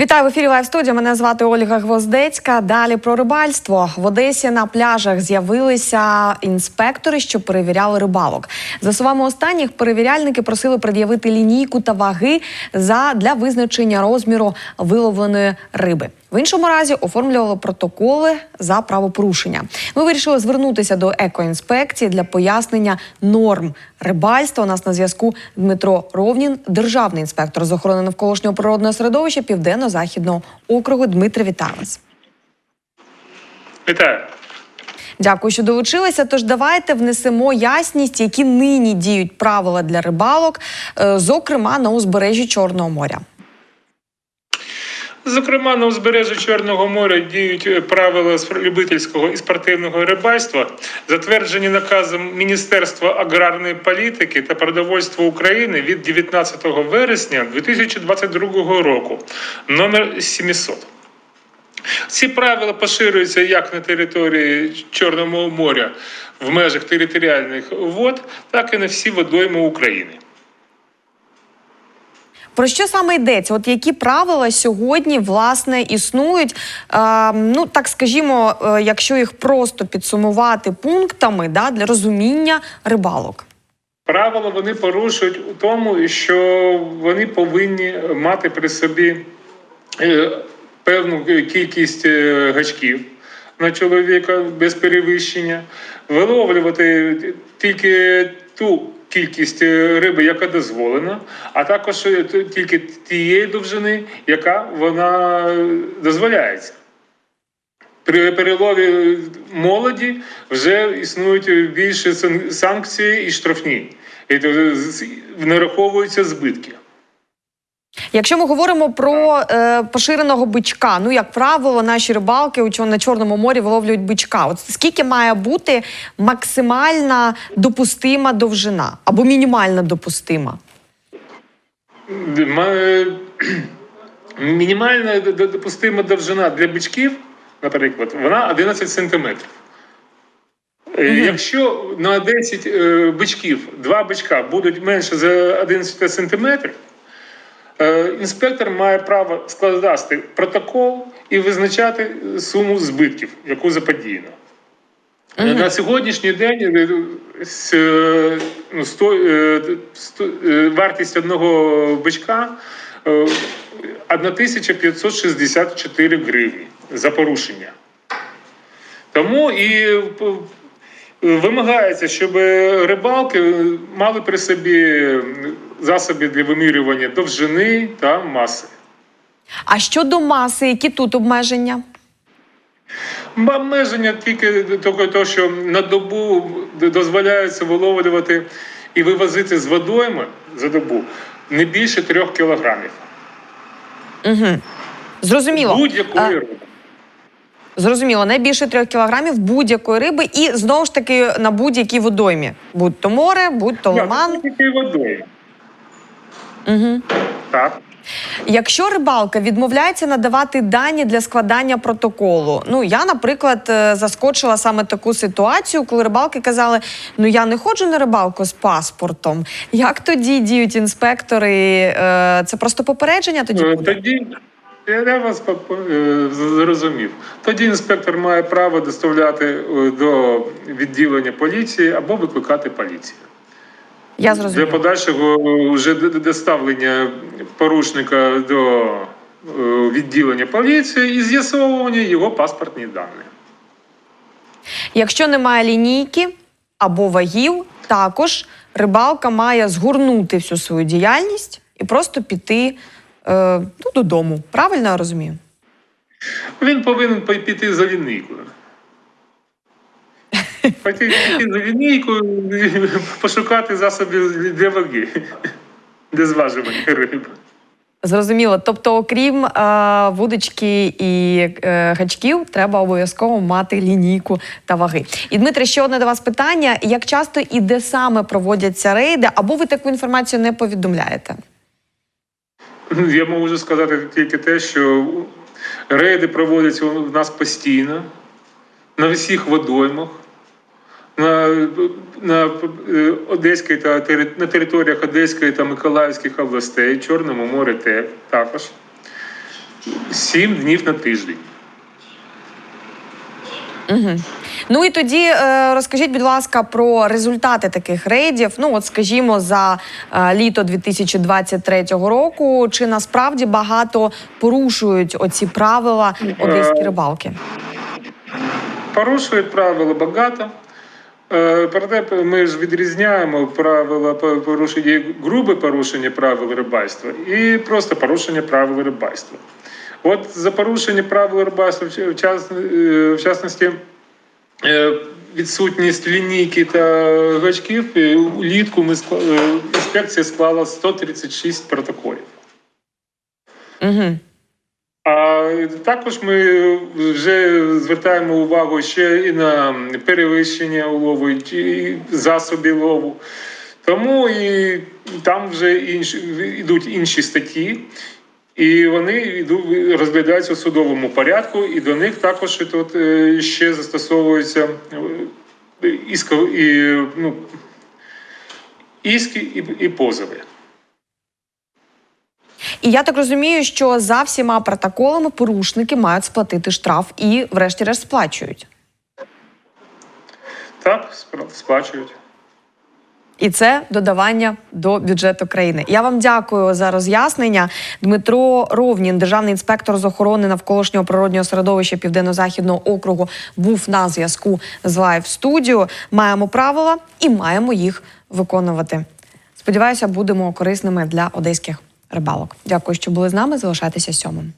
Вітаю в ефірі Лайв студія. Мене звати Ольга Гвоздецька. Далі про рибальство в Одесі на пляжах з'явилися інспектори, що перевіряли рибалок. За словами останніх, перевіряльники просили пред'явити лінійку та ваги за для визначення розміру виловленої риби. В іншому разі оформлювали протоколи за правопорушення. Ми вирішили звернутися до екоінспекції для пояснення норм рибальства. У нас на зв'язку Дмитро Ровнін, державний інспектор з охорони навколишнього природного середовища Південно-Західного округу. Дмитре, вітаю вас. Вітаю. Дякую, що долучилися. Тож давайте внесемо ясність, які нині діють правила для рибалок, е, зокрема на узбережжі Чорного моря. Зокрема, на узбережжі Чорного моря діють е, правила любительського і спортивного рибальства, затверджені наказом Міністерства аграрної політики та продовольства України від 19 вересня 2022 року, номер 700. Ці правила поширюються як на території Чорного моря в межах територіальних вод, так і на всі водойми України. Про що саме йдеться? От які правила сьогодні власне існують? Е, ну так скажімо, е, якщо їх просто підсумувати пунктами да, для розуміння рибалок. Правила вони порушують у тому, що вони повинні мати при собі е, певну кількість е, гачків на чоловіка без перевищення, виловлювати тільки ту кількість е, риби, яка дозволена, а також е, тільки тієї довжини, яка вона е, дозволяється. При перелові молоді вже існують більше санкції і штрафні. І нараховуються збитки. Якщо ми говоримо про е, поширеного бичка, ну як правило, наші рибалки на Чорному морі виловлюють бичка. От скільки має бути максимальна допустима довжина або мінімальна допустима? Ма- Мінімальна допустима довжина для бичків, наприклад, вона 11 сантиметрів. Е, Якщо на 10 е, бичків, два бичка будуть менше за 11 сантиметрів, е, інспектор має право складати протокол і визначати суму збитків, яку заподіяно. Е, На сьогоднішній день е, е, ну, сто, е, сто- е, вартість одного бичка е, 1564 гривні за порушення. Тому і вимагається, щоб рибалки мали при собі засоби для вимірювання довжини та маси. А щодо маси, які тут обмеження? Обмеження тільки того, того, що на добу дозволяється виловлювати і вивозити з водойми за добу не більше трьох кілограмів Угу. Зрозуміло. будь-якої риби. Зрозуміло, не більше трьох кілограмів будь-якої риби, і знову ж таки на будь-якій водоймі. Будь то море, будь то лиман. Будь-якої водойми. Угу. Так. Якщо рибалка відмовляється надавати дані для складання протоколу, ну я, наприклад, е, заскочила саме таку ситуацію, коли рибалки казали: ну я не ходжу на рибалку з паспортом. Як тоді діють інспектори? Е, Це просто попередження тоді Е, буде? Тоді я вас зрозумів. Тоді інспектор має право доставляти до відділення поліції або викликати поліцію. Я Для подальшого вже доставлення порушника до е, відділення поліції і з'ясовування його паспортні дані. Якщо немає лінійки або вагів, також рибалка має згорнути всю свою діяльність і просто піти е, ну, додому. Правильно я розумію? Він повинен піти за лінійкою. Піти за лінійкою, пошукати засоби для ваги, для зважування риби. Зрозуміло. Тобто, окрім е, вудочки і е, гачків, треба обов'язково мати лінійку та ваги. І Дмитре, ще одне до вас питання: як часто і де саме проводяться рейди, або ви таку інформацію не повідомляєте? Я можу сказати тільки те, що рейди проводяться у нас постійно, на всіх водоймах, на, на е, Одеській та на територіях Одеської та Миколаївських областей, Чорному морі те також. 7 днів на тиждень. Ну і тоді е, розкажіть, будь ласка, про результати таких рейдів. Ну, от скажімо, за е, літо 2023 року. Чи насправді багато порушують оці правила одеські рибалки? Порушують правила багато. Е, Проте ми ж відрізняємо правила порушення, грубе порушення правил рибальства і просто порушення правил рибальства. От за порушення правил рибальства, в час- е, частності, е, відсутність лінійки та гачків, улітку ми інспекція склала 136 протоколів. Угу. А також ми вже звертаємо увагу ще і на перевищення улову, і засобів лову. Тому і там вже інші, йдуть інші статті, і вони розглядаються в судовому порядку, і до них також тут е, ще застосовуються е, іско, і, ну, іски і, і позови. І я так розумію, що за всіма протоколами порушники мають сплатити штраф і, врешті-решт, сплачують. Так, сплачують. І це додавання до бюджету країни. Я вам дякую за роз'яснення. Дмитро Ровнін, державний інспектор з охорони навколишнього природнього середовища Південно-Західного округу, був на зв'язку з Лайв студіо. Маємо правила і маємо їх виконувати. Сподіваюся, будемо корисними для одеських рибалок. Дякую, що були з нами. Залишайтеся сьомим.